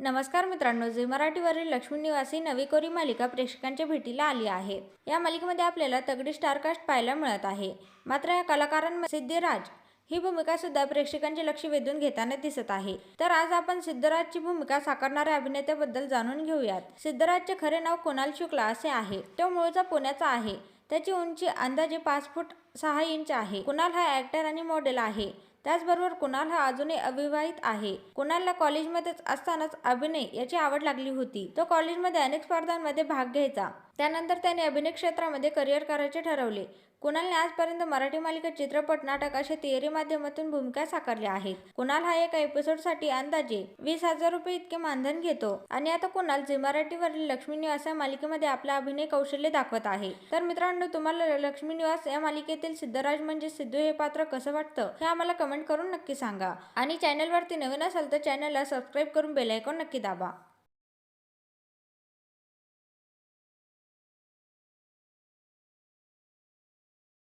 नमस्कार मित्रांनो जे मराठीवरील लक्ष्मी निवासी नवी कोरी मालिका प्रेक्षकांच्या भेटीला आली आहे. या मालिकेमध्ये आपल्याला तगडी स्टारकास्ट पाहायला मिळत आहे. मात्र या कलाकारांमध्ये सिद्धिराज ही भूमिका सुद्धा प्रेक्षकांचे लक्ष वेधून घेताना दिसत आहे. तर आज आपण सिद्धराजची भूमिका साकारणाऱ्या अभिनेत्याबद्दल जाणून घेऊयात. सिद्धराजचे खरे नाव कुणाल शुक्ला असे आहे. तो मूळचा पुण्याचा आहे. त्याची उंची अंदाजे पाच फूट सहा इंच आहे. कुणाल हा ॲक्टर आणि मॉडेल आहे. त्याचबरोबर कुणाल हा अजूनही अविवाहित आहे. कुणालला कॉलेजमध्येच असतानाच अभिनय याची आवड लागली होती. तो कॉलेजमध्ये अनेक स्पर्धांमध्ये भाग घ्यायचा. त्यानंतर त्याने अभिनय क्षेत्रामध्ये करिअर करायचे ठरवले. कुणालने आजपर्यंत मराठी मालिका चित्रपट नाटक अशा तिहेरी माध्यमातून भूमिका साकारल्या आहेत. कुणाल हा एका एपिसोडसाठी अंदाजे वीस हजार रुपये इतके मानधन घेतो. आणि आता कुणाल झी मराठीवरील लक्ष्मी निवास या मालिकेमध्ये आपला अभिनय कौशल्य दाखवत आहे. तर मित्रांनो तुम्हाला लक्ष्मी निवास या मालिकेतील सिद्धराज म्हणजे सिद्धू हे पात्र कसं वाटतं हे आम्हाला कमेंट करून नक्की सांगा. आणि चॅनलवरती नवीन असाल तर चॅनलला सबस्क्राईब करून बेल आयकॉन नक्की दाबा.